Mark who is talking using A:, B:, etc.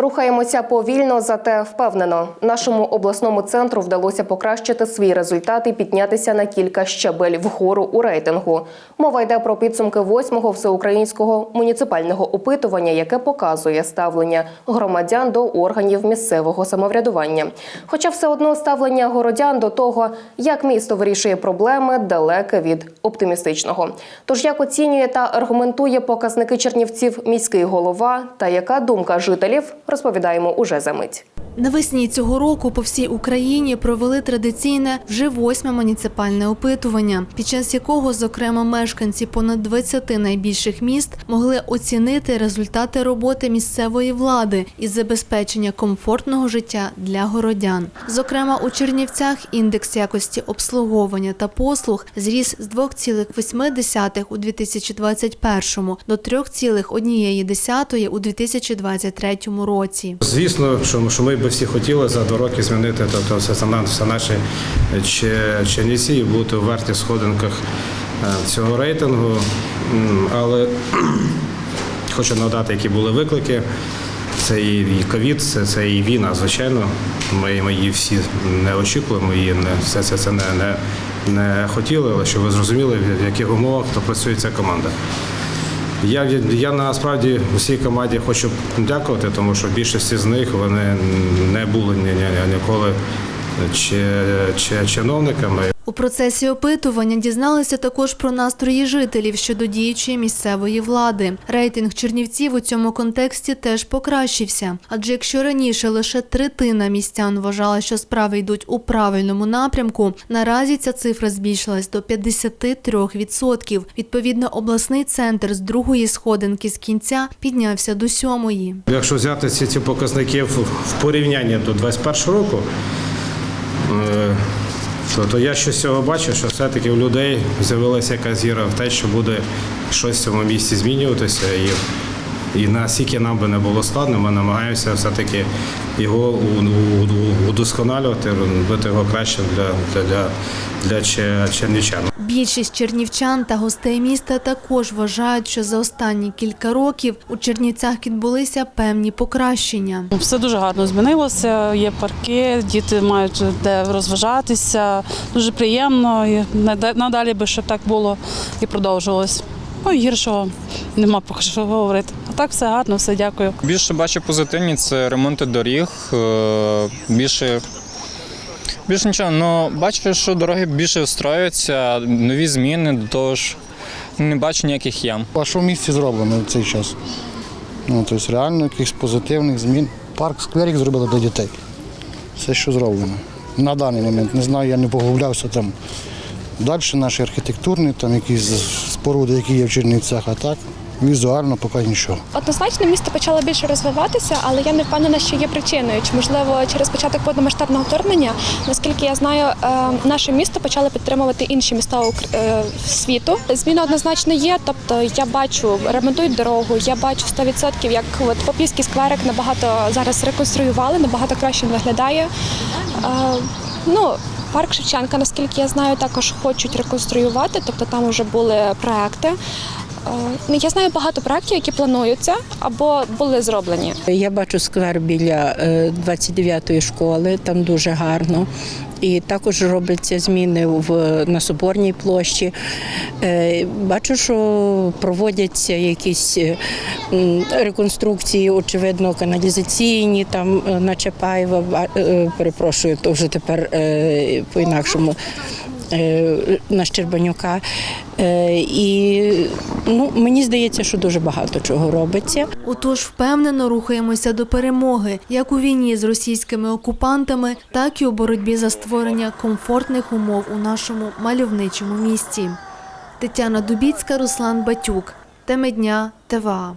A: Рухаємося повільно, зате впевнено. Нашому обласному центру вдалося покращити свій результат і піднятися на кілька щабель вгору у рейтингу. Мова йде про підсумки восьмого всеукраїнського муніципального опитування, яке показує ставлення громадян до органів місцевого самоврядування. Хоча все одно ставлення городян до того, як місто вирішує проблеми, далеке від оптимістичного. Тож як оцінює та аргументує показники чернівців міський голова та яка думка жителів, розповідаємо уже за мить.
B: Навесні цього року по всій Україні провели традиційне вже восьме муніципальне опитування, під час якого, зокрема, мешканці понад 20 найбільших міст могли оцінити результати роботи місцевої влади із забезпечення комфортного життя для городян. Зокрема, у Чернівцях індекс якості обслуговування та послуг зріс з 2,8 у 2021 до 3,1 у 2023 році.
C: Звісно, що ми би всі хотіли за два роки змінити тобто, все, наші Че- Чернівці і бути у верхніх сходинках е, цього рейтингу. Але хочу нагадати, які були виклики. Це і ковід, це, це і війна, звичайно. Ми, ми її всі не очікуємо, її не все це, це не, не, не хотіли, але щоб ви зрозуміли, в яких умовах то працює ця команда. Я, я насправді усій команді хочу дякувати, тому що більшість з них вони не були ні, ні, ні- ніколи чи, чи, чиновниками.
B: У процесі опитування дізналися також про настрої жителів щодо діючої місцевої влади. Рейтинг чернівців у цьому контексті теж покращився. Адже якщо раніше лише третина містян вважала, що справи йдуть у правильному напрямку, наразі ця цифра збільшилась до 53%. Відповідно, обласний центр з другої сходинки з кінця піднявся до сьомої.
C: Якщо взяти ці, показники в, порівнянні до 2021 року, е, то, то я щось цього бачу, що все-таки у людей з'явилася якась віра в те, що буде щось в цьому місці змінюватися. І, і наскільки нам би не було складно, ми намагаємося все-таки його удосконалювати, робити його кращим для, для, для, для че- чернівчан.
B: Більшість чернівчан та гостей міста також вважають, що за останні кілька років у Чернівцях відбулися певні покращення.
D: Все дуже гарно змінилося. Є парки, діти мають де розважатися. Дуже приємно. І надалі би щоб так було і продовжувалось. Ну, гіршого нема поки що говорити. А так все гарно, все дякую.
E: Більше бачу позитивні це ремонти доріг. е, Більше. Більше нічого, ну бачу, що дороги більше встраюються, нові зміни, до того ж не бачу ніяких ям.
F: А що в місті зроблено в цей час? Ну, тобто реально якихось позитивних змін. Парк скверик зробили для дітей. Все, що зроблено. На даний момент. Не знаю, я не поглублявся там. Далі наші архітектурні, там якісь споруди, які є в Чернівцях, а так візуально поки нічого.
G: Однозначно місто почало більше розвиватися, але я не впевнена, що є причиною. Чи можливо через початок повномасштабного вторгнення, наскільки я знаю, е, наше місто почали підтримувати інші міста е, світу. Зміни однозначно є. Тобто я бачу, ремонтують дорогу, я бачу 100%, як от Попівський скверик набагато зараз реконструювали, набагато краще виглядає. Е, Ну, Парк Шевченка, наскільки я знаю, також хочуть реконструювати, тобто там вже були проекти. Е, ну, Я знаю багато проєктів, які плануються або були зроблені.
H: Я бачу сквер біля е, 29-ї школи, там дуже гарно. І також робляться зміни в, на Соборній площі. Е, Бачу, що проводяться якісь е, реконструкції, очевидно, каналізаційні там е, на Чапаєва. Е, Перепрошую, то вже тепер е, по-інакшому. Е, На Щербанюка. Е, І ну, мені здається, що дуже багато чого робиться.
B: Отож, впевнено рухаємося до перемоги, як у війні з російськими окупантами, так і у боротьбі за створення комфортних умов у нашому мальовничому місті. Тетяна Дубіцька, Руслан Батюк. Теми дня ТВА.